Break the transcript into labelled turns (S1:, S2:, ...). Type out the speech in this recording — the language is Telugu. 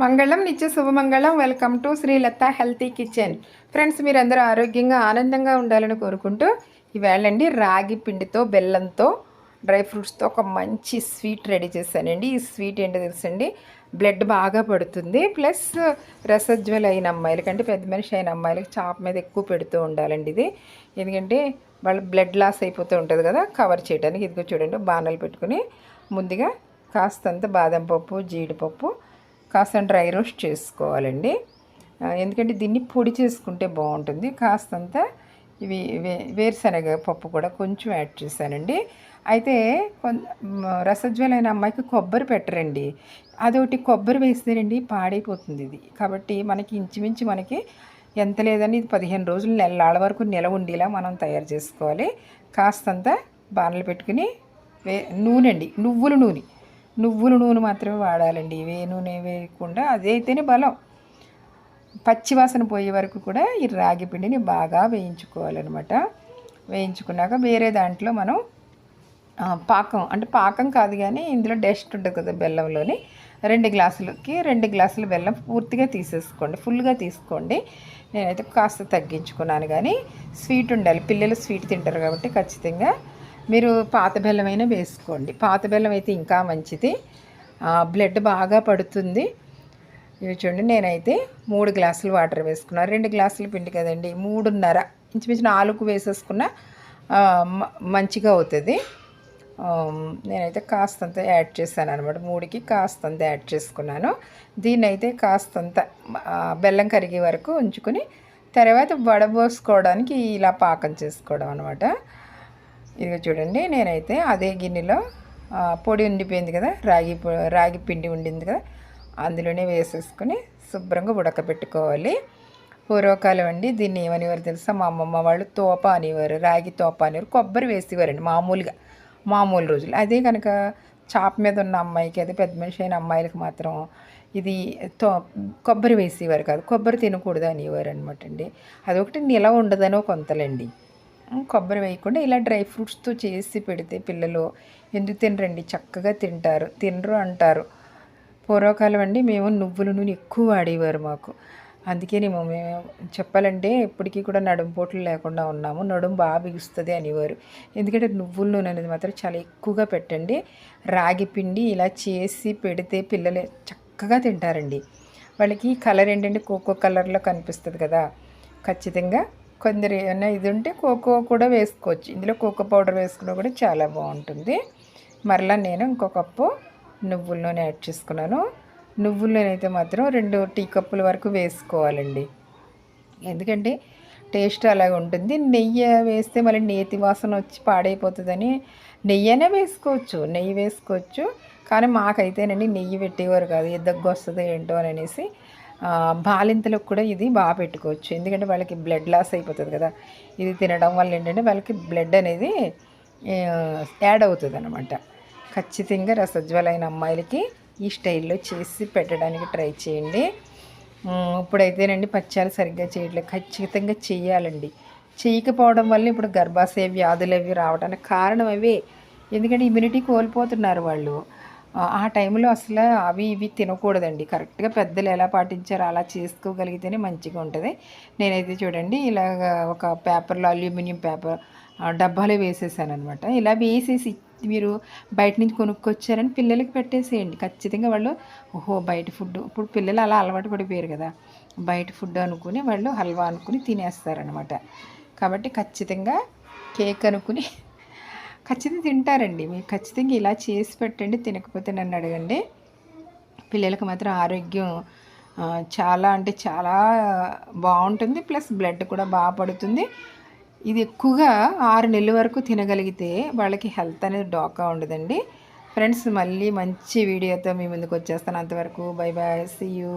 S1: మంగళం నిత్య శుభమంగళం. Welcome to Srilatha healthy kitchen friends మీరందరూ ఆరోగ్యంగా ఆనందంగా ఉండాలని కోరుకుంటూ ఈవేళండి రాగి పిండితో బెల్లంతో డ్రై ఫ్రూట్స్తో ఒక మంచి స్వీట్ రెడీ చేశానండి. ఈ స్వీట్ ఏంటో తెలుసండి? బ్లడ్ బాగా పడుతుంది. ప్లస్ రసజ్వల అయిన అమ్మాయిలకి అంటే పెద్ద మనిషి అయిన అమ్మాయిలకి చాప మీద ఎక్కువ పెడుతూ ఉండాలండి ఇది. ఎందుకంటే వాళ్ళ బ్లడ్ లాస్ అయిపోతూ ఉంటుంది కదా కవర్ చేయడానికి ఇదిగో చూడండి బాణాలు పెట్టుకుని ముందుగా కాస్తంత బాదం పప్పు జీడిపప్పు కాస్త డ్రై రోస్ట్ చేసుకోవాలండి. ఎందుకంటే దీన్ని పొడి చేసుకుంటే బాగుంటుంది. కాస్తంత ఇవి వే వేరుశనగ పప్పు కూడా కొంచెం యాడ్ చేశానండి. అయితే రసజ్వలైన అమ్మాయికి కొబ్బరి పెట్టరండి. అదొకటి కొబ్బరి వేస్తేనండి పాడైపోతుంది ఇది. కాబట్టి మనకి ఇంచుమించు మనకి ఎంత లేదని ఇది పదిహేను రోజులు నెలలాళ్ళ వరకు నిలవ ఉండేలా మనం తయారు చేసుకోవాలి. కాస్తంత బాణలు పెట్టుకుని వే నూనె అండి నువ్వుల నూనె. నువ్వుల నూనె మాత్రమే వాడాలండి. ఇవే నూనె వేయకుండా అదైతేనే బలం. పచ్చివాసన పోయే వరకు కూడా ఈ రాగి పిండిని బాగా వేయించుకోవాలన్నమాట. వేయించుకున్నాక వేరే దాంట్లో మనం పాకం అంటే పాకం కాదు కానీ ఇందులో డస్ట్ ఉంటుంది కదా బెల్లంలోని రెండు గ్లాసులకి రెండు గ్లాసుల బెల్లం పూర్తిగా తీసేసుకోండి. ఫుల్గా తీసుకోండి. నేనైతే కాస్త తగ్గించుకున్నాను కానీ స్వీట్ ఉండాలి. పిల్లలు స్వీట్ తింటారు కాబట్టి ఖచ్చితంగా మీరు పాత బెల్లం అయినా వేసుకోండి. పాత బెల్లం అయితే ఇంకా మంచిది. బ్లడ్ బాగా పడుతుంది. ఇవి చూడండి నేనైతే మూడు గ్లాసులు వాటర్ వేసుకున్నాను రెండు గ్లాసులు పిండి కదండి మూడున్నర. ఇంచుమించు నాలుగు వేసేసుకున్న మ- మంచిగా అవుతుంది. నేనైతే కాస్తంత యాడ్ చేశాను అనమాట మూడుకి కాస్తంత యాడ్ చేసుకున్నాను. దీన్ని అయితే కాస్తంత బెల్లం కరిగే వరకు ఉంచుకొని తర్వాత వడబోసుకోవడానికి ఇలా పాకం చేసుకోవడం అనమాట ఇదిగో చూడండి నేనైతే అదే గిన్నెలో పొడి ఉండిపోయింది కదా రాగి రాగి పిండి ఉండింది కదా అందులోనే వేసేసుకొని శుభ్రంగా ఉడకబెట్టుకోవాలి. పూర్వకాలం అండి దీన్ని ఏమనేవారు తెలుసా? మా అమ్మమ్మ వాళ్ళు తోప అనేవారు రాగి తోప అనేవారు కొబ్బరి వేసేవారండి మామూలుగా మామూలు రోజులు. అదే కనుక చాప మీద ఉన్న అమ్మాయికి అదే పెద్ద మనిషి అయిన అమ్మాయిలకి మాత్రం ఇది తో కొబ్బరి వేసేవారు కాదు కొబ్బరి తినకూడదు అనేవారు అనమాట అండి. అదొకటి నిలవ ఉండదనో కొంతలండి. కొబ్బరి వేయకుండా ఇలా డ్రై ఫ్రూట్స్తో చేసి పెడితే పిల్లలు ఎందుకు తినరండి? చక్కగా తింటారు. తినరు అంటారు. పూర్వకాలం అండి మేము నువ్వుల నూనె ఎక్కువ వాడేవారు మాకు. అందుకే మేము చెప్పాలంటే ఇప్పటికీ కూడా నడుము పోట్లు లేకుండా ఉన్నాము. నడుము బాగా బిగుస్తుంది అనేవారు. ఎందుకంటే నువ్వుల నూనె అనేది మాత్రం చాలా ఎక్కువగా పెట్టండి. రాగి పిండి ఇలా చేసి పెడితే పిల్లలు చక్కగా తింటారండి. వాళ్ళకి కలర్ ఏంటంటే కోకో కలర్లో కనిపిస్తుంది కదా. ఖచ్చితంగా కొందరు ఏమైనా ఇది ఉంటే కోకో కూడా వేసుకోవచ్చు. ఇందులో కోకో పౌడర్ వేసుకున్నా కూడా చాలా బాగుంటుంది. మరలా నేను ఇంకో కప్పు నువ్వుల నూనె యాడ్ చేసుకున్నాను. నువ్వుల నూనె అయితే మాత్రం రెండు టీ కప్పుల వరకు వేసుకోవాలండి. ఎందుకంటే టేస్ట్ అలాగే ఉంటుంది. నెయ్యి వేస్తే మళ్ళీ నేతి వాసన వచ్చి పాడైపోతుందని నెయ్యనే వేసుకోవచ్చు నెయ్యి వేసుకోవచ్చు. కానీ మాకైతేనండి నెయ్యి పెట్టేవారు కాదు. ఏ దగ్గు వస్తుందో ఏంటో అని అనేసి బాలింతలకు కూడా ఇది బాగా పెట్టుకోవచ్చు. ఎందుకంటే వాళ్ళకి బ్లడ్ లాస్ అయిపోతుంది కదా. ఇది తినడం వల్ల ఏంటంటే వాళ్ళకి బ్లడ్ అనేది యాడ్ అవుతుంది అనమాట ఖచ్చితంగా రసజ్వలైన అమ్మాయిలకి ఈ స్టైల్లో చేసి పెట్టడానికి ట్రై చేయండి. ఇప్పుడైతేనండి పచ్చాలు సరిగ్గా చేయట్లేదు. ఖచ్చితంగా చేయాలండి. చేయకపోవడం వల్ల ఇప్పుడు గర్భాశయ వ్యాధులు అవి రావడానికి కారణం అవే. ఎందుకంటే ఇమ్యూనిటీ కోల్పోతున్నారు వాళ్ళు. ఆ- టైంలో అసలు అవి ఇవి తినకూడదండి. కరెక్ట్గా పెద్దలు ఎలా పాటించారో అలా చేసుకోగలిగితేనే మంచిగా ఉంటుంది. నేనైతే చూడండి ఇలాగ ఒక పేపర్లో అల్యూమినియం పేపర్ డబ్బాలో వేసేసాను అనమాట ఇలా వేసేసి మీరు బయట నుంచి కొనుక్కొచ్చారని పిల్లలకి పెట్టేసేయండి. ఖచ్చితంగా వాళ్ళు ఓహో బయట ఫుడ్ ఇప్పుడు పిల్లలు అలా అలవాటు పడిపోయారు కదా. బయట ఫుడ్ అనుకుని వాళ్ళు హల్వా అనుకుని తినేస్తారనమాట కాబట్టి ఖచ్చితంగా కేక్ అనుకుని ఖచ్చితంగా తింటారండి. మీరు ఖచ్చితంగా ఇలా చేసి పెట్టండి తినకపోతే నన్ను అడగండి. పిల్లలకు మాత్రం ఆరోగ్యం చాలా అంటే చాలా బాగుంటుంది. ప్లస్ బ్లడ్ కూడా బాగా పడుతుంది. ఇది ఎక్కువగా ఆరు నెలల వరకు తినగలిగితే వాళ్ళకి హెల్త్ అనేది డోకా ఉండదండి. ఫ్రెండ్స్ మళ్ళీ మంచి వీడియోతో మీ ముందుకు వచ్చేస్తాను. అంతవరకు బై బాయ్ సీ యూ